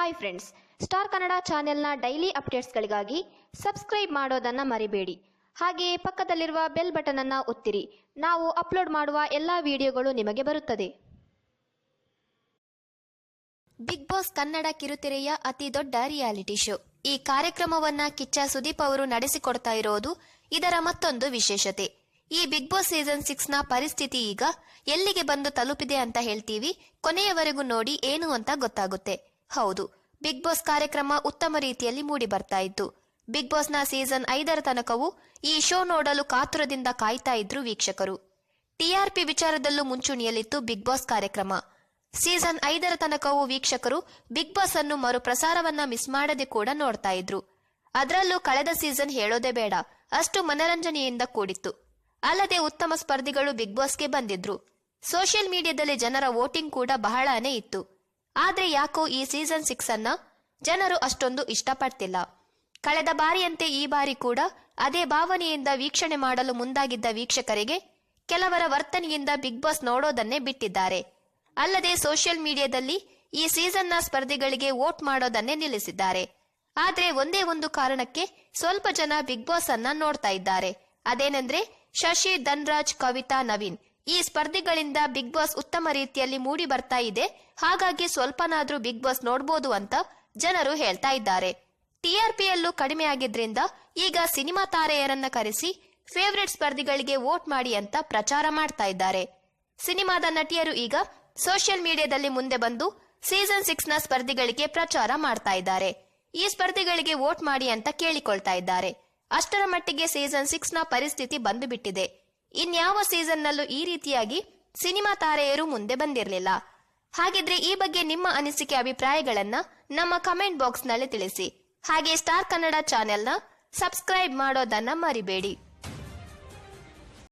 Hi friends star Kannada ಚಾನೆಲ್ನ daily ಅಪ್ಡೇಟ್ಸ್ಗಳಿಗಾಗಿ subscribe ಮಾಡೋದನ್ನು ಮರಿಬೇಡಿ. ಹಾಗೆಯೇ ಪಕ್ಕದಲ್ಲಿರುವ ಬೆಲ್ ಬಟನನ್ನು ಒತ್ತಿರಿ. ನಾವು ಅಪ್ಲೋಡ್ ಮಾಡುವ ಎಲ್ಲ ವಿಡಿಯೋಗಳು ನಿಮಗೆ ಬರುತ್ತದೆ. ಬಿಗ್ ಬಾಸ್ ಕನ್ನಡ ಕಿರುತೆರೆಯ ಅತಿ ದೊಡ್ಡ ರಿಯಾಲಿಟಿ ಶೋ ಈ ಕಾರ್ಯಕ್ರಮವನ್ನ ಕಿಚ್ಚ ಸುದೀಪ್ ಅವರು ನಡೆಸಿಕೊಡ್ತಾ ಇರೋದು ಇದರ ಮತ್ತೊಂದು ವಿಶೇಷತೆ. ಈ ಬಿಗ್ ಬಾಸ್ ಸೀಸನ್ ಸಿಕ್ಸ್ನ ಪರಿಸ್ಥಿತಿ ಈಗ ಎಲ್ಲಿಗೆ ಬಂದು ತಲುಪಿದೆ ಅಂತ ಹೇಳ್ತೀವಿ, ಕೊನೆಯವರೆಗೂ ನೋಡಿ ಏನು ಅಂತ ಗೊತ್ತಾಗುತ್ತೆ. ಹೌದು ಬಿಗ್ ಬಾಸ್ ಕಾರ್ಯಕ್ರಮ ಉತ್ತಮ ರೀತಿಯಲ್ಲಿ ಮೂಡಿ ಬರ್ತಾ ಇತ್ತು. ಬಿಗ್ನ ಸೀಸನ್ ಐದರ ತನಕವೂ ಈ ಶೋ ನೋಡಲು ಕಾತುರದಿಂದ ಕಾಯ್ತಾ ಇದ್ರು ವೀಕ್ಷಕರು. ಟಿಆರ್ಪಿ ವಿಚಾರದಲ್ಲೂ ಮುಂಚೂಣಿಯಲ್ಲಿತ್ತು ಬಿಗ್ ಬಾಸ್ ಕಾರ್ಯಕ್ರಮ. ಸೀಸನ್ ಐದರ ತನಕವೂ ವೀಕ್ಷಕರು ಬಿಗ್ ಬಾಸ್ ಅನ್ನು ಮರುಪ್ರಸಾರವನ್ನ ಮಿಸ್ ಮಾಡದೆ ಕೂಡ ನೋಡ್ತಾ ಇದ್ರು. ಅದರಲ್ಲೂ ಕಳೆದ ಸೀಸನ್ ಹೇಳೋದೇ ಬೇಡ, ಅಷ್ಟು ಮನರಂಜನೆಯಿಂದ ಕೂಡಿತ್ತು. ಅಲ್ಲದೆ ಉತ್ತಮ ಸ್ಪರ್ಧಿಗಳು ಬಿಗ್ ಬಾಸ್ಗೆ ಬಂದಿದ್ರು. ಸೋಷಿಯಲ್ ಮೀಡಿಯಾದಲ್ಲಿ ಜನರ ವೋಟಿಂಗ್ ಕೂಡ ಬಹಳನೇ ಇತ್ತು. ಆದ್ರೆ ಯಾಕೋ ಈ ಸೀಸನ್ ಸಿಕ್ಸ್ ಅನ್ನ ಜನರು ಅಷ್ಟೊಂದು ಇಷ್ಟಪಡ್ತಿಲ್ಲ. ಕಳೆದ ಬಾರಿಯಂತೆ ಈ ಬಾರಿ ಕೂಡ ಅದೇ ಭಾವನೆಯಿಂದ ವೀಕ್ಷಣೆ ಮಾಡಲು ಮುಂದಾಗಿದ್ದ ವೀಕ್ಷಕರಿಗೆ ಕೆಲವರ ವರ್ತನೆಯಿಂದ ಬಿಗ್ ಬಾಸ್ ನೋಡೋದನ್ನೇ ಬಿಟ್ಟಿದ್ದಾರೆ. ಅಲ್ಲದೆ ಸೋಷಿಯಲ್ ಮೀಡಿಯಾದಲ್ಲಿ ಈ ಸೀಸನ್ನ ಸ್ಪರ್ಧಿಗಳಿಗೆ ವೋಟ್ ಮಾಡೋದನ್ನೇ ನಿಲ್ಲಿಸಿದ್ದಾರೆ. ಆದ್ರೆ ಒಂದೇ ಒಂದು ಕಾರಣಕ್ಕೆ ಸ್ವಲ್ಪ ಜನ ಬಿಗ್ ಬಾಸ್ ಅನ್ನ ನೋಡ್ತಾ ಇದ್ದಾರೆ. ಅದೇನೆಂದ್ರೆ ಶಶಿ, ಧನ್ರಾಜ್, ಕವಿತಾ, ನವೀನ್. ಈ ಸ್ಪರ್ಧಿಗಳಿಂದ ಬಿಗ್ ಬಾಸ್ ಉತ್ತಮ ರೀತಿಯಲ್ಲಿ ಮೂಡಿ ಬರ್ತಾ ಇದೆ. ಹಾಗಾಗಿ ಸ್ವಲ್ಪನಾದ್ರೂ ಬಿಗ್ ಬಾಸ್ ನೋಡ್ಬೋದು ಅಂತ ಜನರು ಹೇಳ್ತಾ ಇದ್ದಾರೆ. ಟಿಆರ್ಪಿಯಲ್ಲೂ ಕಡಿಮೆ ಆಗಿದ್ರಿಂದ ಈಗ ಸಿನಿಮಾ ತಾರೆಯರನ್ನ ಕರೆಸಿ ಫೇವರೆಟ್ ಸ್ಪರ್ಧಿಗಳಿಗೆ ವೋಟ್ ಮಾಡಿ ಅಂತ ಪ್ರಚಾರ ಮಾಡ್ತಾ ಇದ್ದಾರೆ. ಸಿನಿಮಾದ ನಟಿಯರು ಈಗ ಸೋಷಿಯಲ್ ಮೀಡಿಯಾದಲ್ಲಿ ಮುಂದೆ ಬಂದು ಸೀಸನ್ ಸಿಕ್ಸ್ನ ಸ್ಪರ್ಧಿಗಳಿಗೆ ಪ್ರಚಾರ ಮಾಡ್ತಾ ಇದ್ದಾರೆ. ಈ ಸ್ಪರ್ಧಿಗಳಿಗೆ ವೋಟ್ ಮಾಡಿ ಅಂತ ಕೇಳಿಕೊಳ್ತಾ ಇದ್ದಾರೆ. ಅಷ್ಟರ ಮಟ್ಟಿಗೆ ಸೀಸನ್ ಸಿಕ್ಸ್ನ ಪರಿಸ್ಥಿತಿ ಬಂದು ಬಿಟ್ಟಿದೆ. ಇನ್ಯಾವ ಸೀಸನ್ ನಲ್ಲೂ ಈ ರೀತಿಯಾಗಿ ಸಿನಿಮಾ ತಾರೆಯರು ಮುಂದೆ ಬಂದಿರಲಿಲ್ಲ. ಹಾಗಿದ್ರೆ ಈ ಬಗ್ಗೆ ನಿಮ್ಮ ಅನಿಸಿಕೆ ಅಭಿಪ್ರಾಯಗಳನ್ನ ನಮ್ಮ ಕಮೆಂಟ್ ಬಾಕ್ಸ್ನಲ್ಲಿ ತಿಳಿಸಿ. ಹಾಗೆ ಸ್ಟಾರ್ ಕನ್ನಡ ಚಾನೆಲ್ನ ಸಬ್ಸ್ಕ್ರೈಬ್ ಮಾಡೋದನ್ನ ಮರಿಬೇಡಿ.